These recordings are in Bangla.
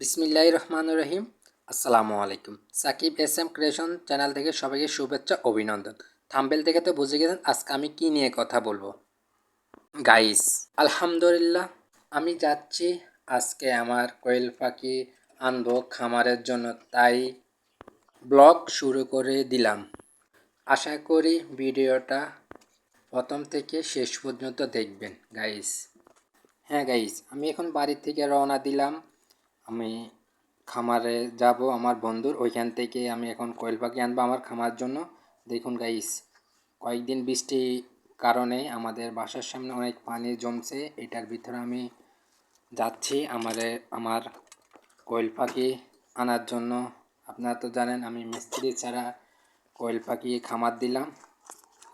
বিসমিল্লাহ রহমান রহিম আসসালামু আলাইকুম। Sakib S M creation channel থেকে সবাইকে শুভেচ্ছা, অভিনন্দন। থাম্বেল থেকে তো বুঝে গেছেন আজকে আমি কি নিয়ে কথা বলব। গাইস, আলহামদুলিল্লাহ, আমি যাচ্ছি আজকে আমার কোয়েল পাখি আনব খামারের জন্য। তাই ব্লগ শুরু করে দিলাম। আশা করি ভিডিওটা প্রথম থেকে শেষ পর্যন্ত দেখবেন, গাইস। হ্যাঁ গাইস, আমি এখন বাড়ি থেকে রওনা দিলাম। আমি খামারে যাব আমার বন্ধুর, ওইখান থেকে আমি এখন কোয়েল পাখি আনব আমার খামার জন্য। দেখুন গাইস কয়েকদিন বৃষ্টি কারণে আমাদের বাসার সামনে অনেক পানি জমছে, এটার ভিতরে আমি যাচ্ছি আমাদের আমার কোয়েল পাখি আনার জন্য। আপনারা তো জানেন আমি মিস্ত্রি ছাড়া কোয়েল পাখি খামার দিলাম।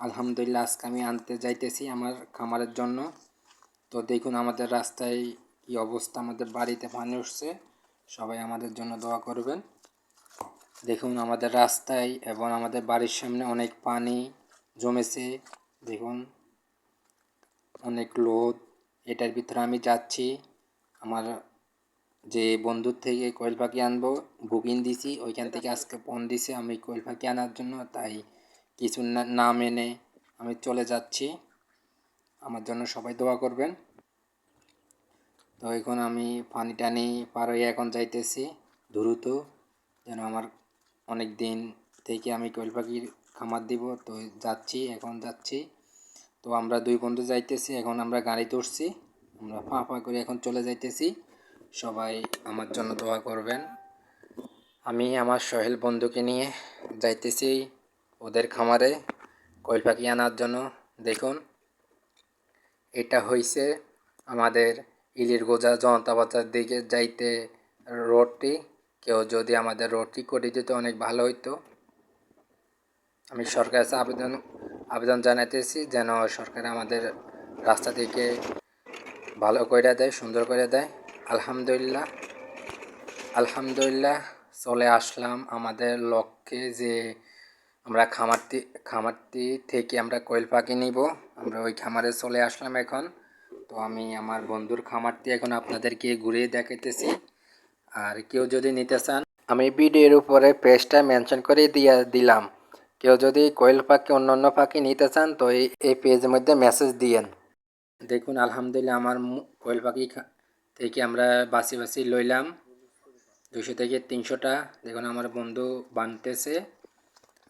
আলহামদুলিল্লাহ আজকে আমি আনতে যাইতেছি আমার খামারের জন্য। তো দেখুন আমাদের রাস্তায় কি অবস্থা আমাদের বাড়িতে পানি উঠছে। সবাই আমাদের জন্য দোয়া করবেন। দেখুন আমাদের রাস্তায় এবং আমাদের বাড়ির সামনে অনেক পানি জমেছে। দেখুন, অনেক লোদ এটার ভিতরে আমি যাচ্ছি। আমার যে বন্ধুর থেকে কোয়েল পাখি আনব, বুকিং দিছি, ওইখান থেকে আজকে ফোন দিছে আমি কোয়েল পাখি আনার জন্য, তাই কিছু না না মেনে আমি চলে যাচ্ছি। আমার জন্য সবাই দোয়া করবেন। তো এখন আমি পানি টানি পার হয়ে এখন যাইতেছি দ্রুত, যেন আমার অনেক দিন থেকে আমি কোয়েল পাখির খামার দিব। তো যাচ্ছি, এখন যাচ্ছি। তো আমরা দুই বন্ধু যাইতেছি, এখন আমরা গাড়ি উঠছি আমরা ফা ফা করে এখন চলে যাইতেছি। সবাই আমার জন্য দোয়া করবেন। আমি আমার সোহেল বন্ধুকে নিয়ে যাইতেছি ওদের খামারে কোয়েল পাখি আনার জন্য। দেখুন, এটা হইছে আমাদের ইলির গোজা, জনতা বাজার দিকে যাইতে রোডটি, কেউ যদি আমাদের রোডটি করে দিত অনেক ভালো হইতো। আমি সরকারের কাছে আবেদন আবেদন জানাইতেছি যেন সরকার আমাদের রাস্তা থেকে ভালো করে দেয়, সুন্দর করে দেয়। আলহামদুলিল্লাহ আলহামদুলিল্লাহ চলে আসলাম আমাদের লক্ষ্যে যে আমরা খামারটি খামারটি থেকে আমরা কোয়েল পাখি নিব। আমরা ওই খামারে চলে আসলাম এখন। আমি আমার বন্ধুর খামারটি এখন আপনাদেরকে ঘুরিয়ে দেখাইতেছি। আর কেউ যদি নিতে চান, আমি ভিডিওর উপরে পেজটা মেনশন করে দিয়ে দিলাম। কেউ যদি কোয়েল পাখি অন্য অন্য পাখি নিতে চান, তো এই এই পেজের মধ্যে মেসেজ দিয়েন। দেখুন, আলহামদুলিল্লাহ আমার কোয়েল পাখি থেকে আমরা বাসি বাসি লইলাম। দুশো থেকে তিনশোটা। দেখুন, আমার বন্ধু বানতেছে।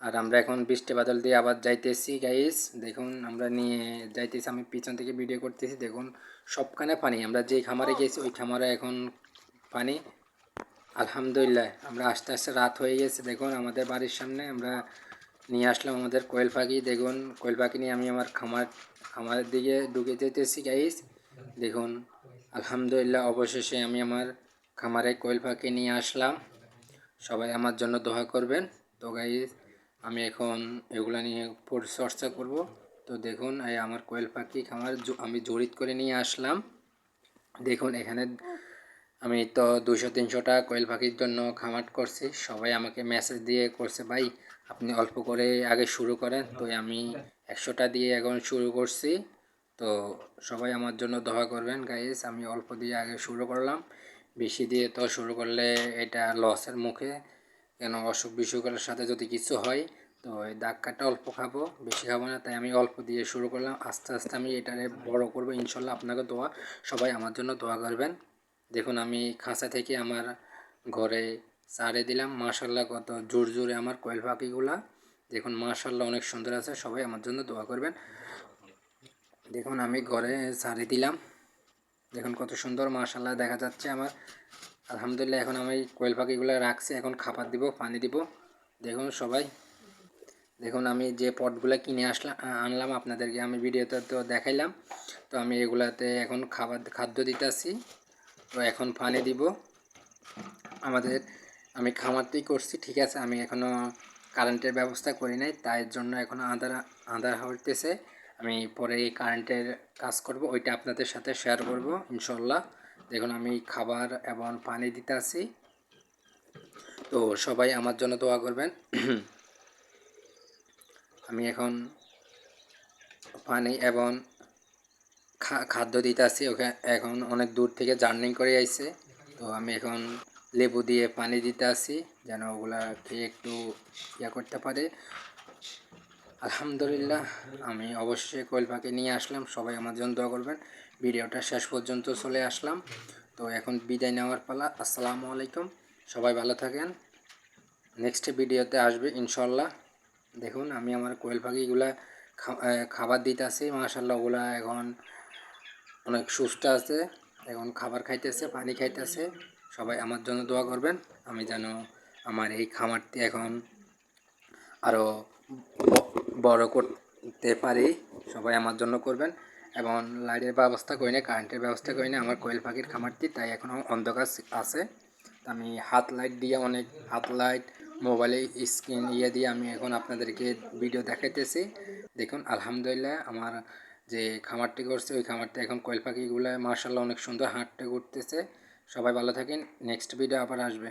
আর আমরা এখন বৃষ্টি বাদল দিয়ে আবার যাইতেছি গাইস দেখুন আমরা নিয়ে যাইতেছি আমি পিছন থেকে ভিডিও করতেছি। দেখুন সবখানে পানি। আমরা যে খামারে গেছি ওই খামারে এখন পানি। আলহামদুলিল্লাহ আমরা আস্তে আস্তে রাত হয়ে গেছে। দেখুন আমাদের বাড়ির সামনে আমরা নিয়ে আসলাম আমাদের কোয়েল পাখি। দেখুন কোয়েল পাখি নিয়ে আমি আমার খামার খামারের দিকে ঢুকে যেতেছি গাইস দেখুন আলহামদুলিল্লাহ অবশেষে আমি আমার খামারে কোয়েল পাখি নিয়ে আসলাম। সবাই আমার জন্য দোয়া করবেন। তো গাইস আমি এখন এগুলো নিয়ে পরিচর্চা করব। তো দেখুন, এই আমার কোয়েল পাখি খামার আমি জড়িত করে নিয়ে আসলাম। দেখুন, এখানে আমি তো দুশো তিনশোটা কোয়েল পাখির জন্য খামার করছি। সবাই আমাকে মেসেজ দিয়ে করছে, ভাই, আপনি অল্প করে আগে শুরু করেন। তো আমি একশোটা দিয়ে এখন শুরু করছি। তো সবাই আমার জন্য দোয়া করবেন গাইস আমি অল্প দিয়ে আগে শুরু করলাম। বেশি দিয়ে তো শুরু করলে এটা লসের মুখে। কেন অসুখ বিসুখের সাথে যদি কিছু হয়, তো ওই কাটা অল্প খাব, বেশি খাব না, তাই আমি অল্প দিয়ে শুরু করলাম। আস্তে আস্তে আমি এটারে বড় করব, ইনশাল্লাহ আপনাকে দোয়া, সবাই আমার জন্য দোয়া করবেন। দেখুন, আমি খাঁচা থেকে আমার ঘরে সারে দিলাম। মাশাল্লাহ, কত জোর জোরে আমার কয়েল পাখিগুলা। দেখুন, মাশাল্লাহ, অনেক সুন্দর আছে, সবাই আমার জন্য দোয়া করবেন। দেখুন, আমি ঘরে সারে দিলাম। দেখুন, কত সুন্দর, মাশাল্লাহ, দেখা যাচ্ছে আমার আলহামদুলিল্লাহ, এখন আমি কোয়েল পাখিগুলো রাখছি। এখন খাবার দিব, পানি দিব। দেখুন সবাই। দেখুন আমি যে পটগুলো কিনে আসলাম আনলাম আপনাদেরকে আমি ভিডিওতে তো দেখাইলাম। তো আমি এগুলাতে এখন খাবার, খাদ্য দিতেছি। তো এখন পানি দিব। আমাদের, আমি খামারতেই করছি, ঠিক আছে? আমি এখনও কারেন্টের ব্যবস্থা করি নাই, তাই জন্য এখন আধার আধার হইতেছে। আমি পরে এই কারেন্টের কাজ করব, ওইটা আপনাদের সাথে শেয়ার করব, ইনশাল্লাহ। দেখুন, আমি খাবার এবং পানি দিতে আসি তো সবাই আমার জন্য দোয়া করবেন। আমি এখন পানি এবং খাদ্য দিতে আসি ওখানে এখন অনেক দূর থেকে জার্নি করে আইছে। তো আমি এখন লেবু দিয়ে পানি দিতে আসি যেন ওগুলা খেয়ে একটু ইয়া করতে পারে। আলহামদুলিল্লাহ, আমি অবশ্যই কোয়েল পাখি নিয়ে আসলাম। সবাই আমার জন্য দোয়া করবেন। ভিডিওটা শেষ পর্যন্ত চলে আসলাম। তো এখন বিদায় নেওয়ার পালা। আসসালামু আলাইকুম। সবাই ভালো থাকেন। নেক্সট ভিডিওতে আসবে ইনশাল্লাহ দেখুন, আমি আমার কোয়েল পাখিগুলা খাবার দিতে আসি মাশাল্লাহ ওগুলা এখন অনেক সুস্থ আছে। এখন খাবার খাইতেছে, পানি খাইতেছে। সবাই আমার জন্য দোয়া করবেন। আমি যেন আমার এই খামারটি এখন আরও বড় করতে পারি, সবাই আমার জন্য করবেন। এবং লাইটের ব্যবস্থা করি না কারেন্টের ব্যবস্থা করি না আমার কোয়েল পাখির খামারটি তাই এখনও অন্ধকার আছে। আমি হাত লাইট দিয়ে অনেক হাত লাইট মোবাইলে স্ক্রিন ইয়ে দিয়ে আমি এখন আপনাদেরকে ভিডিও দেখাইতেছি। দেখুন, আলহামদুলিল্লাহ আমার যে খামারটি করছে, ওই খামারটি এখন কোয়েল পাখিগুলো মার্শাল্লাহ অনেক সুন্দর হাঁটতে ঘুরতেছে। সবাই ভালো থাকেন নেক্সট ভিডিও আবার আসবে।